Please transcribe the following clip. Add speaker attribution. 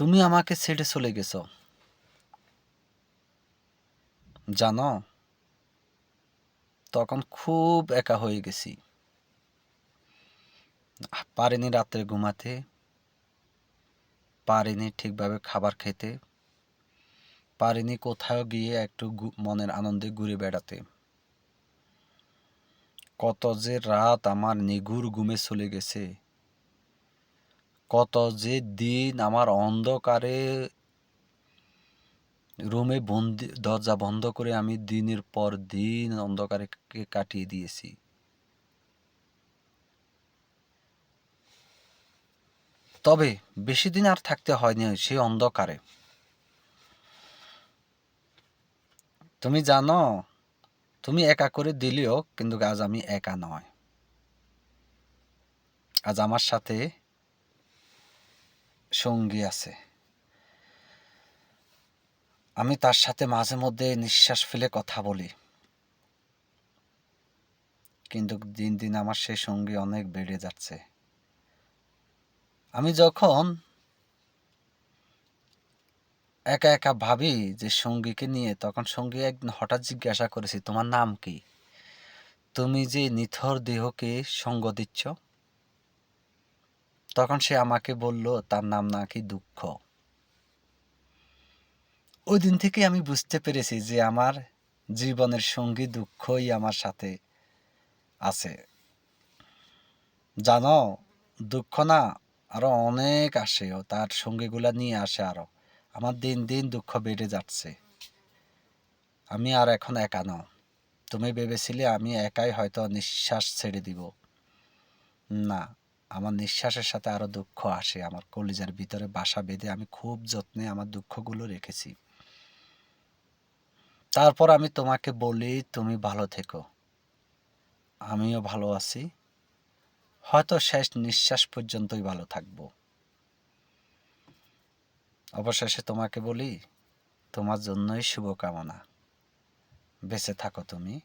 Speaker 1: তুমি আমাকে ছেড়ে চলে গেছ। জানো, তখন খুব একা হয়ে গেছি। পারিনি রাত্রে ঘুমাতে, পারিনি ঠিকভাবে খাবার খেতে, পারিনি কোথাও গিয়ে একটু মনের আনন্দে ঘুরে বেড়াতে। কত যে রাত আমার নিগুর ঘুমে চলে গেছে কত যে দিন আমার অন্ধকারে রুমে বন্দি, দরজা বন্ধ করে আমি দিনের পর দিন অন্ধকারে কাটিয়ে দিয়েছি। তবে বেশি দিন আর থাকতে হয়নি সেই অন্ধকারে। তুমি জানো, তুমি একা করে দিলেও কিন্তু আজ আমি একা নয়। আজ আমার সাথে সঙ্গী আছে। আমি তার সাথে মাঝে মধ্যে নিঃশ্বাস ফেলে কথা বলি। কিন্তু দিন দিন আমার সেই সঙ্গী অনেক বেড়ে যাচ্ছে। আমি যখন একা একা ভাবি যে সঙ্গীকে নিয়ে, তখন সঙ্গী একদিন হঠাৎ জিজ্ঞাসা করেছি, তোমার নাম কি? তুমি যে নিথর দেহকে সঙ্গ দিচ্ছ? তখন সে আমাকে বলল, তার নাম নাকি দুঃখ। ওই দিন থেকে আমি বুঝতে পেরেছি যে আমার জীবনের সঙ্গী দুঃখই আমার সাথে আছে। জানো, দুঃখ না, আরও অনেক আসে ও তার সঙ্গীগুলা নিয়ে আসে আরও। আমার দিন দিন দুঃখ বেড়ে যাচ্ছে। আমি আর এখন একা নও। তুমি ভেবেছিলে আমি একাই হয়তো নিঃশ্বাস ছেড়ে দিব। না আমার নিঃশ্বাসের সাথে আরও দুঃখ আসে, আমার কলিজার ভিতরে বাসা বেঁধে আমি খুব যত্নে আমার দুঃখগুলো রেখেছি। তারপর আমি তোমাকে বলি, তুমি ভালো থেকো। আমিও ভালো আছি। হয়তো শেষ নিঃশ্বাস পর্যন্তই ভালো থাকব। অবশেষে তোমাকে বলি, তোমার জন্যই শুভকামনা। বেঁচে থাকো তুমি।